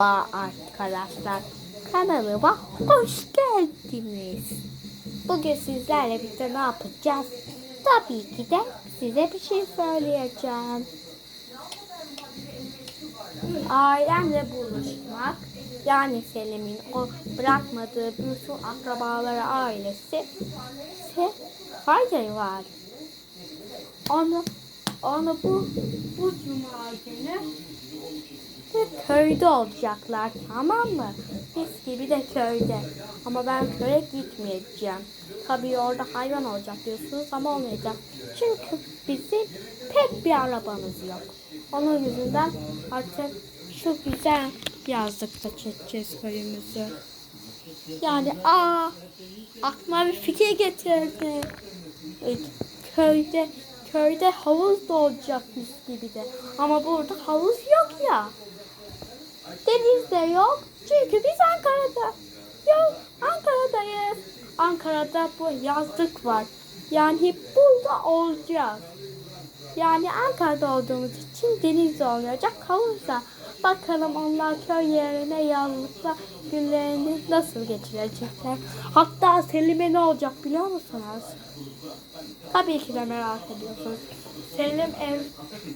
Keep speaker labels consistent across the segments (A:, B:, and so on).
A: Merhaba arkadaşlar kanalıma hoş geldiniz. Bugün sizlerle birlikte ne yapacağız? Tabii ki de size bir şey söyleyeceğim. Ailemle buluşmak yani Selim'in o bırakmadığı bütün akrabaları ailesi ise fayda var. Onu onu bu bu cuma günü ve köyde olacaklar tamam mı? Biz gibi de köyde. Ama ben köye gitmeyeceğim. Tabii orada hayvan olacak diyorsunuz ama olmayacak. Çünkü bizim pek bir arabamız yok. Onun yüzünden artık şu güzel yazlıkta çekeceğiz köyümüzü. Yani aa aklıma bir fikir getirdi. Köyde köyde havuz da olacakmış gibi de. Ama burada havuz yok ya. Deniz de yok. Çünkü biz Ankara'da. Yok Ankara'dayız. Ankara'da bu yazlık var. Yani burada olacağız. Yani Ankara'da olduğumuz için deniz de olmayacak. Havuz da. Bakalım onlar köy yerine yazlıkla günlerini nasıl geçirecekler. Hatta Selim'e ne olacak biliyor musunuz? Tabii ki de merak ediyorsunuz. Selim ev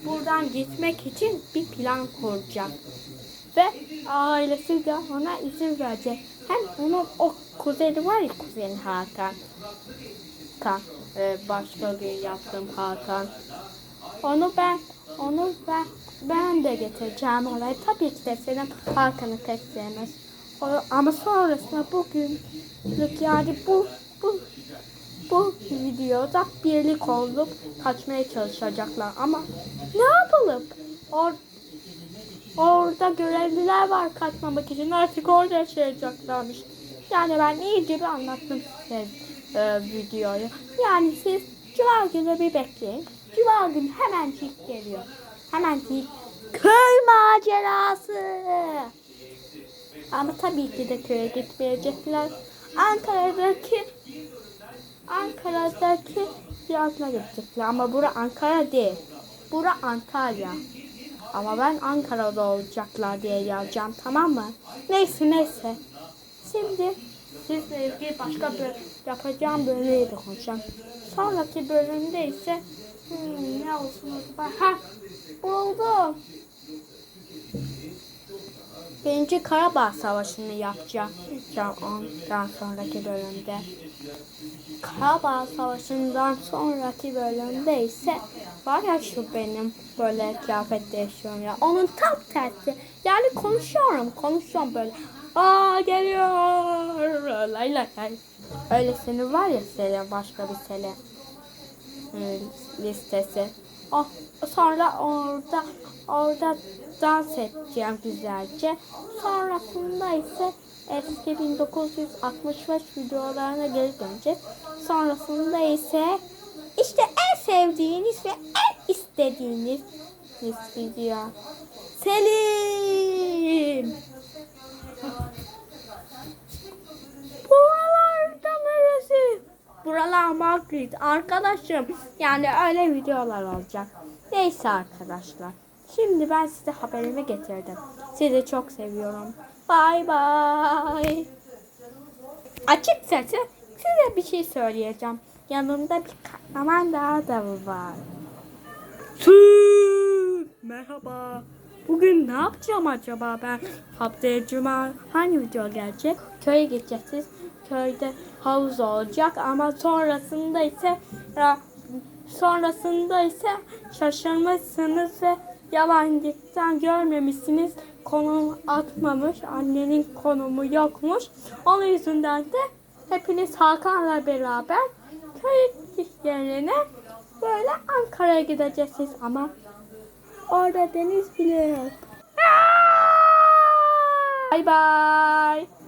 A: buradan gitmek için bir plan kuracak. Ve ailesi de ona izin verecek. Hem onun o kuzeni var ya kuzeni Hakan. Hakan. e, başka gün yaptığım Hakan. Onu ben onu ben ben de getireceğim oraya. Tabii ki de senin Hakan'ı pek sevmez. O- Ama sonrasında bugünlük yani bu bu videoda birlik olup kaçmaya çalışacaklar. Ama ne yapalım? Or orada görevliler var kaçmamak için. Artık orada yaşayacaklarmış. Yani ben iyice bir anlattım size e, videoyu. Yani siz Cuma günü bir bekleyin. Cuma günü hemencik geliyor. Hemencik köy macerası. Ama tabii ki de köye gitmeyecekler. Ankara'daki Ankara'daki yazına gidecekler. Ama bura Ankara değil. Bura Antalya. Ama ben Ankara'da olacaklar diye yazacağım tamam mı? Neyse neyse. Şimdi sizle ilgili başka bir yapacağım bölümü de konuşacağım. Sonraki bölümde ise hmm, ne olsun acaba? Ha buldum. Birinci Karabağ Savaşı'nı yapacağım. Ondan sonraki bölümde. Karabağ Savaşı'ndan sonraki bölümde ise var ya şu benim böyle kıyafet değişiyorum ya. Onun tam tersi. Yani konuşuyorum, konuşuyorum böyle. Aa geliyor. Lay lay lay. Öyle senin var ya Sele, başka bir Sele e, listesi. Oh, sonra orada orada dans edeceğim güzelce. Sonrasında ise eski 1965 videolarına geri döneceğiz. Sonrasında ise işte en sevdiğiniz ve en istediğiniz video. Selim. Buralarda neresi? Buralar Madrid. Arkadaşım yani öyle videolar olacak. Neyse arkadaşlar. Şimdi ben size haberimi getirdim. Sizi çok seviyorum. Bay bay. Açıkçası size bir şey söyleyeceğim. Yanımda bir kahraman daha da var. Merhaba. Bugün ne yapacağım acaba ben? Haftaya cuma hangi video gelecek? Köye gideceksiniz. Köyde havuz olacak ama sonrasında ise sonrasında ise şaşırmışsınız ve yabancıktan görmemişsiniz. Konum atmamış. Annenin konumu yokmuş. Onun yüzünden de hepiniz Hakan'la beraber köy yerine böyle Ankara'ya gideceksiniz ama orada deniz bile yok. Bye bye.